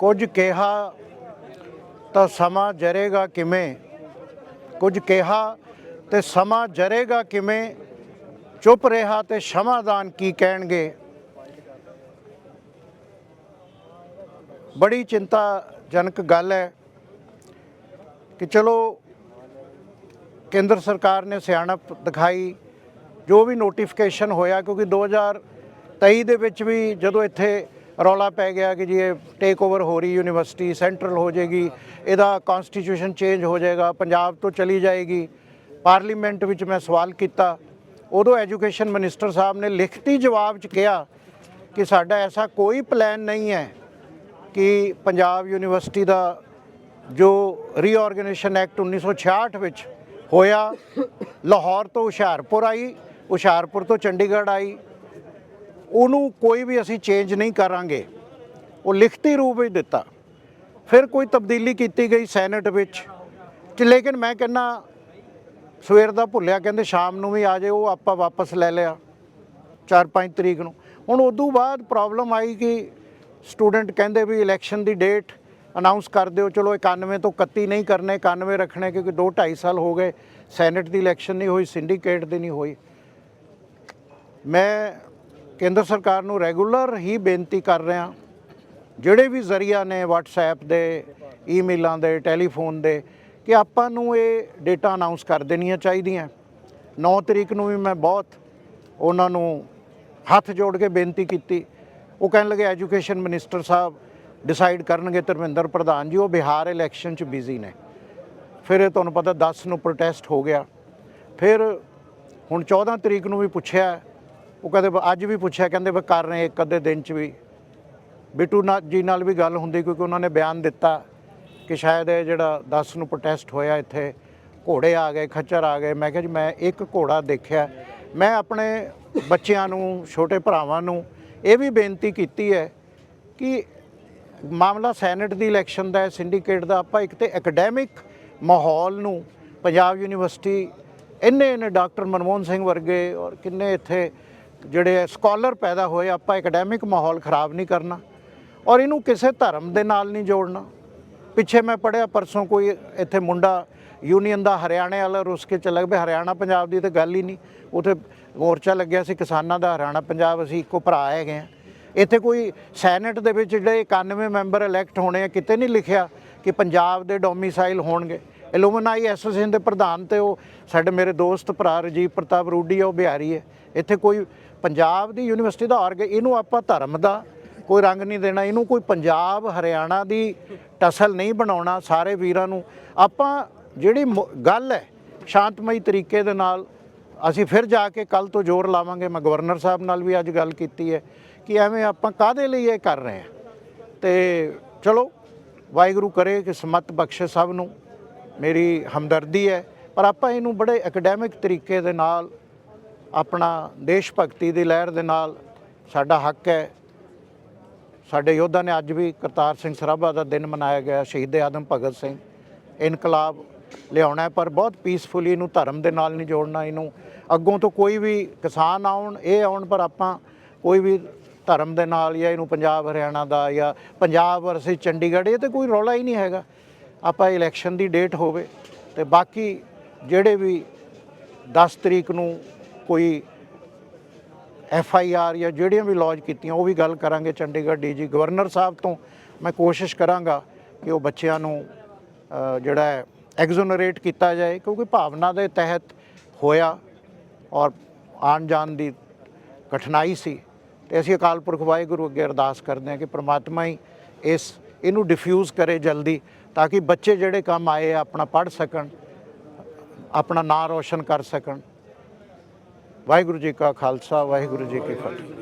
ਕੁਝ ਕਿਹਾ ਤਾਂ ਸਮਾਂ ਜਰੇਗਾ ਕਿਵੇਂ? ਕੁਝ ਕਿਹਾ ਤੇ ਸਮਾਂ ਜਰੇਗਾ ਕਿਵੇਂ? ਚੁੱਪ ਰਿਹਾ ਤੇ ਸ਼ਮਾਦਾਨ ਕੀ ਕਹਿਣਗੇ? ਬੜੀ ਚਿੰਤਾਜਨਕ ਗੱਲ ਹੈ ਕਿ ਚਲੋ ਕੇਂਦਰ ਸਰਕਾਰ ਨੇ ਸਿਆਣਪ ਦਿਖਾਈ, ਜੋ ਵੀ ਨੋਟੀਫਿਕੇਸ਼ਨ ਹੋਇਆ ਕਿਉਂਕਿ 2023 ਦੇ ਵਿੱਚ ਵੀ ਜਦੋਂ ਇੱਥੇ ਰੌਲਾ ਪੈ ਗਿਆ ਕਿ ਜੀ ਇਹ ਟੇਕ ਓਵਰ ਹੋ ਰਹੀ ਯੂਨੀਵਰਸਿਟੀ ਸੈਂਟਰਲ ਹੋ ਜਾਏਗੀ, ਇਹਦਾ ਕਨਸਟੀਟਿਊਸ਼ਨ ਚੇਂਜ ਹੋ ਜਾਏਗਾ, ਪੰਜਾਬ ਤੋਂ ਚਲੀ ਜਾਏਗੀ। ਪਾਰਲੀਮੈਂਟ ਵਿੱਚ ਮੈਂ ਸਵਾਲ ਕੀਤਾ। ਉਦੋਂ ਐਜੂਕੇਸ਼ਨ ਮਿਨਿਸਟਰ ਸਾਹਿਬ ਨੇ ਲਿਖਤੀ ਜਵਾਬ 'ਚ ਕਿਹਾ ਕਿ ਸਾਡਾ ਐਸਾ ਕੋਈ ਪਲਾਨ ਨਹੀਂ ਹੈ ਕਿ ਪੰਜਾਬ ਯੂਨੀਵਰਸਿਟੀ ਦਾ ਜੋ ਰੀਆਰਗੇਨਾਈਜੇਸ਼ਨ ਐਕਟ 1966 ਵਿੱਚ ਹੋਇਆ, ਲਾਹੌਰ ਤੋਂ ਹੁਸ਼ਿਆਰਪੁਰ ਆਈ, ਹੁਸ਼ਿਆਰਪੁਰ ਤੋਂ ਚੰਡੀਗੜ੍ਹ ਆਈ ਉਹਨੂੰ ਕੋਈ ਵੀ ਅਸੀਂ ਚੇਂਜ ਨਹੀਂ ਕਰਾਂਗੇ। ਉਹ ਲਿਖਤੀ ਰੂਪ ਵਿੱਚ ਦਿੱਤਾ। ਫਿਰ ਕੋਈ ਤਬਦੀਲੀ ਕੀਤੀ ਗਈ ਸੈਨੇਟ ਵਿੱਚ। ਤੇ ਲੇਕਿਨ ਮੈਂ ਕਹਿੰਦਾ, ਸਵੇਰ ਦਾ ਭੁੱਲਿਆ, ਕਹਿੰਦੇ ਸ਼ਾਮ ਨੂੰ ਵੀ ਆ ਜਾਏ ਉਹ ਆਪਾਂ ਵਾਪਸ ਲੈ ਲਿਆ। 4-5 ਤਰੀਕ ਨੂੰ। ਹੁਣ ਉਦੋਂ ਬਾਅਦ ਪ੍ਰੋਬਲਮ ਆਈ ਕਿ ਸਟੂਡੈਂਟ ਕਹਿੰਦੇ ਵੀ ਇਲੈਕਸ਼ਨ ਦੀ ਡੇਟ ਅਨਾਉਂਸ ਕਰ ਦਿਓ, ਚਲੋ 91 ਤੋਂ 31 ਨਹੀਂ ਕਰਨੇ 91 ਰੱਖਣੇ, ਕਿਉਂਕਿ 2 2.5 ਸਾਲ ਹੋ ਗਏ ਸੈਨੇਟ ਦੀ ਇਲੈਕਸ਼ਨ ਨਹੀਂ ਹੋਈ ਸਿੰਡੀਕੇਟ ਦੀ ਨਹੀਂ ਹੋਈ। ਮੈਂ ਕੇਂਦਰ ਸਰਕਾਰ ਨੂੰ ਰੈਗੂਲਰ ਹੀ ਬੇਨਤੀ ਕਰ ਰਿਹਾ। ਜਿਹੜੇ ਵੀ ਜ਼ਰੀਆ ਨੇ WhatsApp ਦੇ, ਈਮੇਲਾਂ ਦੇ, ਟੈਲੀਫੋਨ ਦੇ, ਕਿ ਆਪਾਂ ਨੂੰ ਇਹ ਡੇਟਾ ਅਨਾਉਂਸ ਕਰ ਦੇਣੀਆਂ ਚਾਹੀਦੀਆਂ। 9 ਤਰੀਕ ਨੂੰ ਵੀ ਮੈਂ ਬਹੁਤ ਉਹਨਾਂ ਨੂੰ ਹੱਥ ਜੋੜ ਕੇ ਬੇਨਤੀ ਕੀਤੀ। ਉਹ ਕਹਿਣ ਲੱਗੇ ਐਜੂਕੇਸ਼ਨ ਮਿਨਿਸਟਰ ਸਾਹਿਬ ਡਿਸਾਈਡ ਕਰਨਗੇ, ਧਰਮਿੰਦਰ ਪ੍ਰਧਾਨ ਜੀ, ਉਹ ਬਿਹਾਰ ਇਲੈਕਸ਼ਨ 'ਚ ਬਿਜ਼ੀ ਨੇ। ਫਿਰ ਇਹ ਤੁਹਾਨੂੰ ਪਤਾ 10 ਨੂੰ ਪ੍ਰੋਟੈਸਟ ਹੋ ਗਿਆ। ਫਿਰ ਹੁਣ 14 ਤਰੀਕ ਨੂੰ ਵੀ ਪੁੱਛਿਆ ਉਹ ਕਹਿੰਦੇ ਅੱਜ ਵੀ ਪੁੱਛਿਆ, ਕਹਿੰਦੇ ਵੀ ਕਰ ਰਹੇ ਇੱਕ ਅੱਧੇ ਦਿਨ 'ਚ ਵੀ। ਬਿੱਟੂ ਨਾ ਜੀ ਨਾਲ ਵੀ ਗੱਲ ਹੁੰਦੀ ਕਿਉਂਕਿ ਉਹਨਾਂ ਨੇ ਬਿਆਨ ਦਿੱਤਾ ਕਿ ਸ਼ਾਇਦ ਇਹ ਜਿਹੜਾ 10 ਨੂੰ ਪ੍ਰੋਟੈਸਟ ਹੋਇਆ ਇੱਥੇ, ਘੋੜੇ ਆ ਗਏ, ਖੱਚਰ ਆ ਗਏ। ਮੈਂ ਕਿਹਾ ਜੀ, ਮੈਂ ਇੱਕ ਘੋੜਾ ਦੇਖਿਆ। ਮੈਂ ਆਪਣੇ ਬੱਚਿਆਂ ਨੂੰ, ਛੋਟੇ ਭਰਾਵਾਂ ਨੂੰ ਇਹ ਵੀ ਬੇਨਤੀ ਕੀਤੀ ਹੈ ਕਿ ਮਾਮਲਾ ਸੈਨੇਟ ਦੀ ਇਲੈਕਸ਼ਨ ਦਾ ਹੈ ਸਿੰਡੀਕੇਟ ਦਾ। ਆਪਾਂ ਇੱਕ ਤੇ ਐਕੈਡੈਮਿਕ ਮਾਹੌਲ ਨੂੰ ਪੰਜਾਬ ਯੂਨੀਵਰਸਿਟੀ ਇੰਨੇ ਇੰਨੇ ਡਾਕਟਰ ਮਨਮੋਹਨ ਸਿੰਘ ਵਰਗੇ ਔਰ ਕਿੰਨੇ ਇੱਥੇ ਜਿਹੜੇ ਸਕਾਲਰ ਪੈਦਾ ਹੋਏ, ਆਪਾਂ ਐਕੈਡੈਮਿਕ ਮਾਹੌਲ ਖਰਾਬ ਨਹੀਂ ਕਰਨਾ ਔਰ ਇਹਨੂੰ ਕਿਸੇ ਧਰਮ ਦੇ ਨਾਲ ਨਹੀਂ ਜੋੜਨਾ। ਪਿੱਛੇ ਮੈਂ ਪੜਿਆ ਪਰਸੋਂ ਕੋਈ ਇੱਥੇ ਮੁੰਡਾ ਯੂਨੀਅਨ ਦਾ ਹਰਿਆਣੇ ਵਾਲਾ ਰੁੱਸ ਕੇ ਚੱਲ ਗਿਆ ਹਰਿਆਣਾ ਪੰਜਾਬ ਦੀ ਤਾਂ ਗੱਲ ਹੀ ਨਹੀਂ। ਉਥੇ ਮੋਰਚਾ ਲੱਗਿਆ ਸੀ ਕਿਸਾਨਾਂ ਦਾ, ਹਰਿਆਣਾ ਪੰਜਾਬ ਅਸੀਂ ਇੱਕੋ ਭਰਾ ਹੈਗੇ ਆ ਇੱਥੇ ਕੋਈ ਸੈਨੇਟ ਦੇ ਵਿੱਚ ਜਿਹੜੇ 91 ਮੈਂਬਰ ਇਲੈਕਟ ਹੋਣੇ ਆ, ਕਿਤੇ ਨਹੀਂ ਲਿਖਿਆ ਕਿ ਪੰਜਾਬ ਦੇ ਡੋਮਿਸਾਈਲ ਹੋਣਗੇ। ਐਲੂਮਨਾਈ ਐਸੋਸੀਏਸ਼ਨ ਦੇ ਪ੍ਰਧਾਨ ਤੇ ਉਹ ਸਾਡੇ ਮੇਰੇ ਦੋਸਤ ਭਰਾ ਰਜੀਵ ਪ੍ਰਤਾਪ ਰੂਡੀ ਆ, ਉਹ ਬਿਹਾਰੀ ਹੈ। ਇੱਥੇ ਕੋਈ ਪੰਜਾਬ ਦੀ ਯੂਨੀਵਰਸਿਟੀ ਦਾ ਆਰਗ ਇਹਨੂੰ ਆਪਾਂ ਧਰਮ ਦਾ ਕੋਈ ਰੰਗ ਨਹੀਂ ਦੇਣਾ, ਇਹਨੂੰ ਕੋਈ ਪੰਜਾਬ, ਹਰਿਆਣਾ ਦੀ ਟਸਲ ਨਹੀਂ ਬਣਾਉਣਾ, ਸਾਰੇ ਵੀਰਾਂ ਨੂੰ। ਆਪਾਂ ਜਿਹੜੀ ਮ- ਗੱਲ ਹੈ, ਸ਼ਾਂਤਮਈ ਤਰੀਕੇ ਦੇ ਨਾਲ, ਅਸੀਂ ਫਿਰ ਜਾ ਕੇ ਕੱਲ ਤੋਂ ਜ਼ੋਰ ਲਾਵਾਂਗੇ, ਮੈਂ ਗਵਰਨਰ ਸਾਹਿਬ ਨਾਲ ਵੀ ਅੱਜ ਗੱਲ ਕੀਤੀ ਹੈ ਕਿ ਐਵੇਂ ਆਪਾਂ ਕਾਦੇ ਲਈ ਇਹ ਕਰ ਰਹੇ ਹਾਂ। ਤੇ ਚਲੋ, ਵਾਹਿਗੁਰੂ ਕਰੇ ਕਿ ਸਮਤ ਬਖਸ਼ੇ ਸਭ ਨੂੰ। ਮੇਰੀ ਹਮਦਰਦੀ ਹੈ, ਪਰ ਆਪਾਂ ਇਹਨੂੰ ਬੜੇ ਐਕੈਡੈਮਿਕ ਤਰੀਕੇ ਦੇ ਨਾਲ, ਆਪਣਾ ਦੇਸ਼ ਭਗਤੀ ਦੀ ਲਹਿਰ ਦੇ ਨਾਲ ਸਾਡਾ ਹੱਕ ਹੈ। ਸਾਡੇ ਯੋਧਾ ਨੇ ਅੱਜ ਵੀ ਕਰਤਾਰ ਸਿੰਘ ਸਰਾਭਾ ਦਾ ਦਿਨ ਮਨਾਇਆ ਗਿਆ, ਸ਼ਹੀਦ ਆਦਮ ਭਗਤ ਸਿੰਘ। ਇਨਕਲਾਬ ਲਿਆਉਣਾ ਪਰ ਬਹੁਤ ਪੀਸਫੁਲੀ ਇਹਨੂੰ ਧਰਮ ਦੇ ਨਾਲ ਨਹੀਂ ਜੋੜਨਾ ਇਹਨੂੰ ਅੱਗੋਂ ਤੋਂ ਕੋਈ ਵੀ ਕਿਸਾਨ ਆਉਣ, ਇਹ ਆਉਣ, ਪਰ ਆਪਾਂ ਕੋਈ ਵੀ ਧਰਮ ਦੇ ਨਾਲ ਜਾਂ ਇਹਨੂੰ ਪੰਜਾਬ, ਹਰਿਆਣਾ ਦਾ ਜਾਂ ਪੰਜਾਬ ਵਰਸੇ ਚੰਡੀਗੜ੍ਹ, ਇਹ ਤੇ ਕੋਈ ਰੌਲਾ ਹੀ ਨਹੀਂ ਹੈਗਾ। ਆਪਾਂ ਇਲੈਕਸ਼ਨ ਦੀ ਡੇਟ ਹੋਵੇ ਤੇ ਬਾਕੀ ਜਿਹੜੇ ਵੀ 10 ਤਰੀਕ ਨੂੰ ਕੋਈ ਐਫ ਆਈ ਆਰ ਜਾਂ ਜਿਹੜੀਆਂ ਵੀ ਲੌਂਚ ਕੀਤੀਆਂ, ਉਹ ਵੀ ਗੱਲ ਕਰਾਂਗੇ ਚੰਡੀਗੜ੍ਹ ਡੀਜੀ ਗਵਰਨਰ ਸਾਹਿਬ ਤੋਂ। ਮੈਂ ਕੋਸ਼ਿਸ਼ ਕਰਾਂਗਾ ਕਿ ਉਹ ਬੱਚਿਆਂ ਨੂੰ ਜਿਹੜਾ ਹੈ ਐਗਜ਼ੋਨਰੇਟ ਕੀਤਾ ਜਾਏ, ਕਿਉਂਕਿ ਭਾਵਨਾ ਦੇ ਤਹਿਤ ਹੋਇਆ ਔਰ ਆਉਣ ਜਾਣ ਦੀ ਕਠਿਨਾਈ ਸੀ। ਤੇ ਅਸੀਂ ਅਕਾਲ ਪੁਰਖ ਵਾਹਿਗੁਰੂ ਅੱਗੇ ਅਰਦਾਸ ਕਰਦੇ ਹਾਂ ਕਿ ਪ੍ਰਮਾਤਮਾ ਹੀ ਇਸ, ਇਹਨੂੰ ਡਿਫਿਊਜ਼ ਕਰੇ ਜਲਦੀ। ਤਾਂ ਕਿ ਬੱਚੇ ਜਿਹੜੇ ਕੰਮ ਆਏ ਆ ਆਪਣਾ ਪੜ੍ਹ ਸਕਣ, ਆਪਣਾ ਨਾਂ ਰੋਸ਼ਨ ਕਰ ਸਕਣ। ਵਾਹਿਗੁਰੂ ਜੀ ਕਾ ਖਾਲਸਾ, ਵਾਹਿਗੁਰੂ ਜੀ ਕੀ ਫਤਿਹ।